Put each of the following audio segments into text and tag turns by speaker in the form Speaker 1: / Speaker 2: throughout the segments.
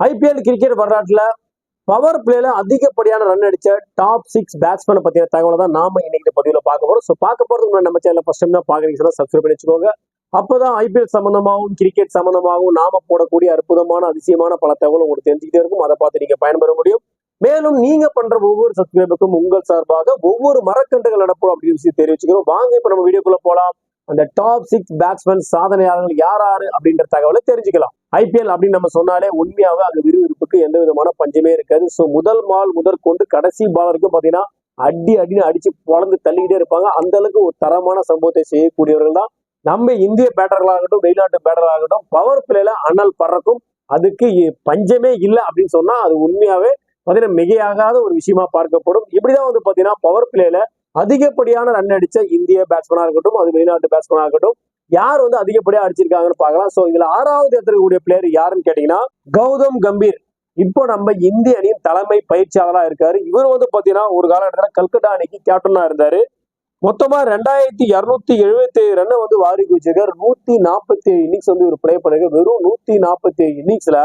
Speaker 1: IPL cricket வரலாற்றுல power பிளேல அதிகப்படியான ரன் அடிச்ச டாப் சிக்ஸ் பேட்ஸ்மேனை பத்தின தகவலை தான் நாம இன்னைக்கு பதிவில் பார்க்க போறோம். ஸோ பார்க்க போகிறதுக்கு முன்னாடி நம்ம சேனல் ஃபர்ஸ்ட் டைம் தான் பாக்குறீங்கன்னா சப்ஸ்கிரைப் பண்ணி வச்சுக்கோங்க. அப்பதான் ஐபிஎல் சம்பந்தமாகவும் கிரிக்கெட் சம்பந்தமாகவும் நாம போடக்கூடிய அற்புதமான அதிசயமான பல தகவல் உங்களுக்கு தெரிஞ்சுக்கிட்டே இருக்கும். அதை பார்த்து நீங்க பயன்பெற முடியும். மேலும் நீங்க பண்ற ஒவ்வொரு சப்ஸ்கிரைபுக்கும் உங்கள் சார்பாக ஒவ்வொரு மரக்கன்றுகள் நடப்போம் அப்படின்னு விஷயம் தெரிவிச்சுக்கிறோம். வாங்க இப்ப நம்ம வீடியோக்குள்ள போலாம். அந்த டாப் சிக்ஸ் பேட்ஸ்மேன் சாதனையாளர்கள் யார் யாரு அப்படின்ற தகவலை தெரிஞ்சுக்கலாம். ஐபிஎல் அப்படின்னு நம்ம சொன்னாலே உண்மையாவே அந்த விறுவிறுப்புக்கு எந்த விதமான பஞ்சமே இருக்காது. ஸோ முதல் மால் முதற்கொண்டு கடைசி பாலருக்கும் பாத்தீங்கன்னா அடி அடின்னு அடிச்சு வளர்ந்து தள்ளிக்கிட்டே இருப்பாங்க. அந்த அளவுக்கு ஒரு தரமான சம்பவத்தை செய்யக்கூடியவர்கள் தான். நம்ம இந்திய பேட்டர்களாகட்டும் வெளிநாட்டு பேட்டர்களாகட்டும் பவர் பிளேல அனல் பறக்கும். அதுக்கு பஞ்சமே இல்லை அப்படின்னு சொன்னா அது உண்மையாவே பாத்தீங்கன்னா மிகையாகாத ஒரு விஷயமா பார்க்கப்படும். இப்படிதான் வந்து பாத்தீங்கன்னா பவர் பிளேல அதிகப்படியான ரன் அடிச்ச இந்திய பேட்ஸ்மனா இருக்கட்டும் அது வெளிநாட்டு பேட்ஸ்மேனா இருக்கட்டும் யார் வந்து அதிகப்படியா அடிச்சிருக்காங்கன்னு பார்க்கலாம். சோ இதுல ஆறாவது இடத்துல பிளேயர் யாருன்னு கேட்டீங்கன்னா கௌதம் கம்பீர். இப்போ நம்ம இந்திய அணியின் தலைமை பயிற்சியாளரா இருக்காரு. இவர் வந்து பாத்தீங்கன்னா ஒரு காலகட்டத்தில் கல்கட்டா அணிக்கு கேப்டனா இருந்தாரு. மொத்தமா ரெண்டாயிரத்தி இருநூத்தி எழுபத்தி ஏழு ரன்னை வந்து வாரிக்கு வச்சிருக்காரு நூத்தி நாற்பத்தி ஏழு இன்னிங்ஸ் வந்து இவர் ப்ளே பண்ணிருக்காரு. வெறும் நூத்தி நாற்பத்தி ஏழு இன்னிங்ஸ்ல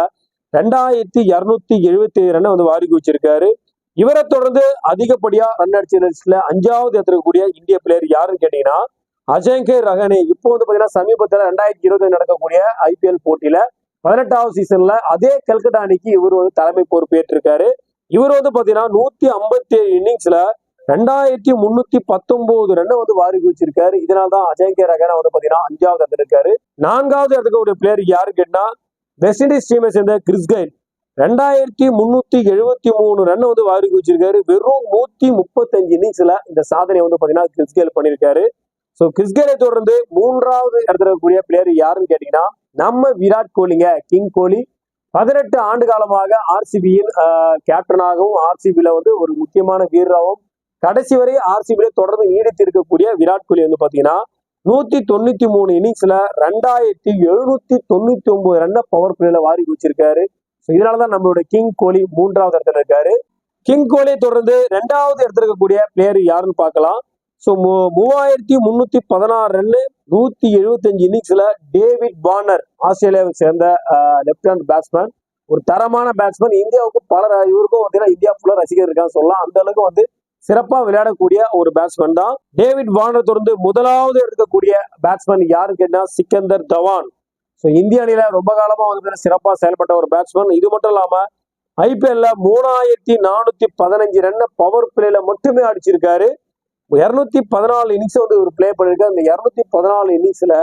Speaker 1: ரெண்டாயிரத்தி இருநூத்தி எழுபத்தி ஏழு ரன்னை வந்து வாரி குவிச்சிருக்காரு. இவரை தொடர்ந்து அதிகப்படியா ரன் அடிச்ச லிஸ்ட்ல அஞ்சாவது இடத்துல இருக்கக்கூடிய இந்திய பிளேயர் யாருன்னு கேட்டீங்கன்னா அஜய்கே ரஹனே. இப்போ வந்து பாத்தீங்கன்னா சமீபத்துல ரெண்டாயிரத்தி இருபது நடக்கக்கூடிய ஐபிஎல் போட்டியில பதினெட்டாவது சீசன்ல அதே கல்கட்டா அணிக்கு இவர் வந்து தலைமை பொறுப்பேற்றிருக்காரு. இவர் வந்து பாத்தீங்கன்னா நூத்தி ஐம்பத்தி ஏழு இன்னிங்ஸ்ல ரெண்டாயிரத்தி முன்னூத்தி பத்தொன்பது ரன்னை வந்து வாரி குவிச்சிருக்காரு. இதனால்தான் அஜய்கே ரஹானா வந்து பாத்தீங்கன்னா அஞ்சாவது இடத்துல இருக்காரு நான்காவது இடத்துக்கு பிளேயர் யாரு கேட்டா வெஸ்ட் இண்டீஸ் டீமை சேர்ந்த கிறிஸ் ரெண்டாயிரத்தி முன்னூத்தி எழுபத்தி மூணு ரன் வந்து வாரி குவிச்சிருக்காரு. வெறும் நூத்தி முப்பத்தஞ்சு இன்னிங்ஸ்ல இந்த சாதனையை வந்து பாத்தீங்கன்னா கிறிஸ்கேல் பண்ணியிருக்காரு. ஸோ கிறிஸ்கேலை தொடர்ந்து மூன்றாவது இடத்துல இருக்கக்கூடிய பிளேயர் யாருன்னு கேட்டீங்கன்னா நம்ம விராட் கோலிங்க கிங் கோலி. பதினெட்டு ஆண்டு காலமாக ஆர்சிபியின் கேப்டனாகவும் ஆர்சிபியில வந்து ஒரு முக்கியமான வீரராகவும் கடைசி வரை ஆர்சிபியில தொடர்ந்து நீடித்து இருக்கக்கூடிய விராட் கோலி வந்து பாத்தீங்கன்னா நூத்தி தொண்ணூத்தி மூணு இன்னிங்ஸ்ல ரெண்டாயிரத்தி எழுநூத்தி தொண்ணூத்தி ஒன்பது ரன்னை பவர் பிளேல வாரி குச்சிருக்காரு ஸோ இதனாலதான் நம்மளோட கிங் கோலி மூன்றாவது இடத்துல இருக்காரு. கிங் கோலியை தொடர்ந்து ரெண்டாவது இடத்துல இருக்கக்கூடிய பிளேயர் யாருன்னு பார்க்கலாம். ஸோ மூவாயிரத்தி முன்னூத்தி பதினாறு ரன்னு நூத்தி எழுபத்தஞ்சு இன்னிங்ஸ்ல டேவிட் வார்னர் ஆஸ்திரேலியாவை சேர்ந்த லெப்ட் ஹேண்ட் பேட்ஸ்மேன் ஒரு தரமான பேட்ஸ்மேன் இந்தியாவுக்கு பல இவருக்கும் பார்த்தீங்கன்னா இந்தியா ஃபுல்லாக ரசிகர் இருக்கான்னு சொல்லலாம். அந்த அளவுக்கு வந்து சிறப்பாக விளையாடக்கூடிய ஒரு பேட்ஸ்மேன் தான். டேவிட் வார்னர் தொடர்ந்து முதலாவது எடுக்கக்கூடிய பேட்ஸ்மேன் யாருன்னு கேட்டால் சிக்கந்தர் தவான். ஸோ இந்திய அணியில ரொம்ப காலமாக வந்து சிறப்பாக செயல்பட்ட ஒரு பேட்ஸ்மேன் இது மட்டும் இல்லாமல் ஐபிஎல்ல மூணாயிரத்தி நானூத்தி பதினஞ்சு ரன்னை பவர் பிளேல மட்டுமே அடிச்சிருக்காரு. இரநூத்தி பதினாலு இன்னிங்ஸ் வந்து இவர் ப்ளே பண்ணிருக்காரு. இந்த இரநூத்தி பதினாலு இன்னிங்ஸ்ல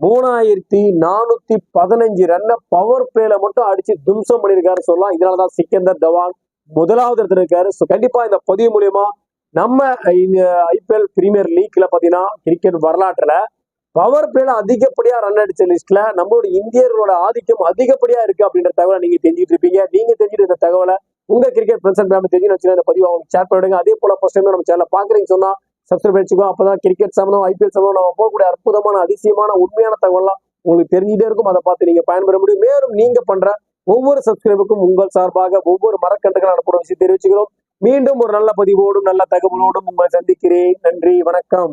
Speaker 1: மூணாயிரத்தி நானூத்தி பதினஞ்சு ரன்னை பவர் பிளேல மட்டும் அடிச்சு தும்சம் பண்ணியிருக்காரு சொல்லலாம். இதனாலதான் சிக்கந்தர் தவான் முதலாவது இடத்துல இருக்காரு ஸோ கண்டிப்பா இந்த பதிவு மூலியமா நம்ம ஐபிஎல் பிரீமியர் லீக்ல பாத்தீங்கன்னா கிரிக்கெட் வரலாற்றுல பவர் பிளேல அதிகப்படியா ரன் அடிச்ச லிஸ்ட்ல நம்மளோட இந்தியர்களோட ஆதிக்கம் அதிகப்படியா இருக்கு அப்படின்ற தகவலை நீங்க தெரிஞ்சுட்டு இருப்பீங்க. நீங்க தெரிஞ்சுட்டு இந்த தகவலை உங்க கிரிக்கெட் ஃப்ரெண்ட்ஸ் அண்ட் ஃபேமிலி தெரிஞ்சு வச்சுன்னா இந்த பதிவு அவங்களுக்கு ஷேர் பண்ணிடுங்க. அதே போல ஃபர்ஸ்ட் டைம் நம்ம சேனல் பாக்குறீங்க சொன்னா சப்ஸ்கிரைப் வச்சுக்கோ அப்பதான் கிரிக்கெட் சம்பந்தம் ஐபிஎல் சம்பந்தம் நம்ம போகக்கூடிய அற்புதமான அதிசயமான உண்மையான தகவல்லாம் உங்களுக்கு தெரிஞ்சுட்டே இருக்கும். அதை பார்த்து நீங்க பயன்பெற முடியும். மேலும் நீங்க பண்ற ஒவ்வொரு சப்ஸ்கிரைபுக்கும் உங்கள் சார்பாக ஒவ்வொரு மரக்கன்றுகள் அனுப்படும் விஷயம் தெரிவிச்சுக்கிறோம். மீண்டும் ஒரு நல்ல பதிவோடும் நல்ல தகவலோடும் உங்களை சந்திக்கிறேன். நன்றி வணக்கம்.